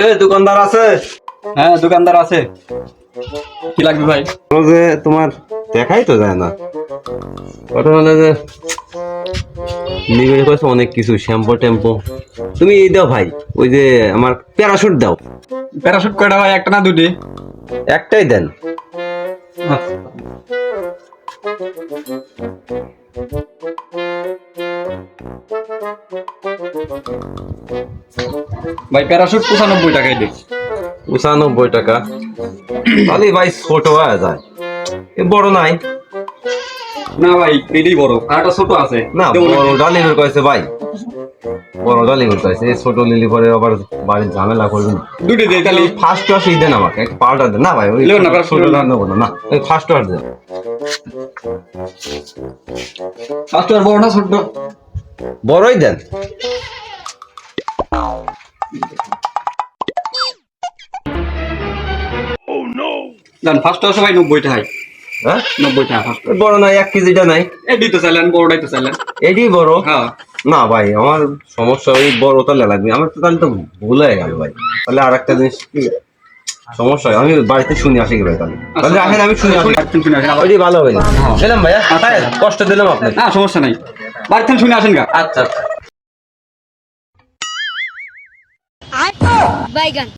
এ দোকানদার আছে? হ্যাঁ দোকানদার আছে। কি লাগবে ভাই? ও যে তোমার দেখাই তো যায় না। ওটা হলো যে নিবে করেছে অনেক কিছু শ্যাম্পু টেম্পো। তুমি এই দাও ভাই ওই যে আমার প্যারাশুট দাও। প্যারাশুট কয়টা ভাই একটা না দুটি? একটাই দেন। ভাই প্যারাশুট পঁচানব্বই টাকায় দিই পঁচানব্বই টাকা? তাহলে ভাই ছোট হয়ে যায়। এ বড় নাই। না ভাই এটাই বড়। আর একটা ছোট আছে। না দেবো? বড় ডালিমের কয়েছে ভাই। বড় ডালিমের কয়েছে। এই ছোট লিলি পরে আবার বাড়ির ঝামেলা করবেন দুটি দেই তাহলে ফার্স্ট ওয়াশ দেন আমাকে। এক পাল্টা দেন। না ভাই ওই না, ছোট দাম নেব না। ফার্স্ট ওয়াশ দেন। ফার্স্ট আর বড় না ছোট? বড়ই দেন। দেন ফার্স্ট আছে ভাই নব্বই টাকায়। হ্যাঁ? নব্বই টাকা ফার্স্ট ওই বড় নাই এক কেজিটা নাই। এই দিতে চাইলেন বড়টাই তো চাইলেন। এটি বড়? হ্যাঁ। না ভাই আমার সমস্যা ওই বড় তাহলে লাগবে আমার তো তাহলে তো ভুল হয়ে গেল ভাই। তাহলে আর একটা জিনিস কি? সমস্যা হয় আমি বাড়িতে শুনে আসি ভাই তাহলে? তাহলে রাখেন আমি শুনে আসি। শুনে আসেন। ভালো হবে না হ্যাঁ। ভাইয়া কষ্ট দিলাম আপনার না সমস্যা নাই। বাড়িতে শুনে আসেন গা। আচ্ছা আচ্ছা। gun.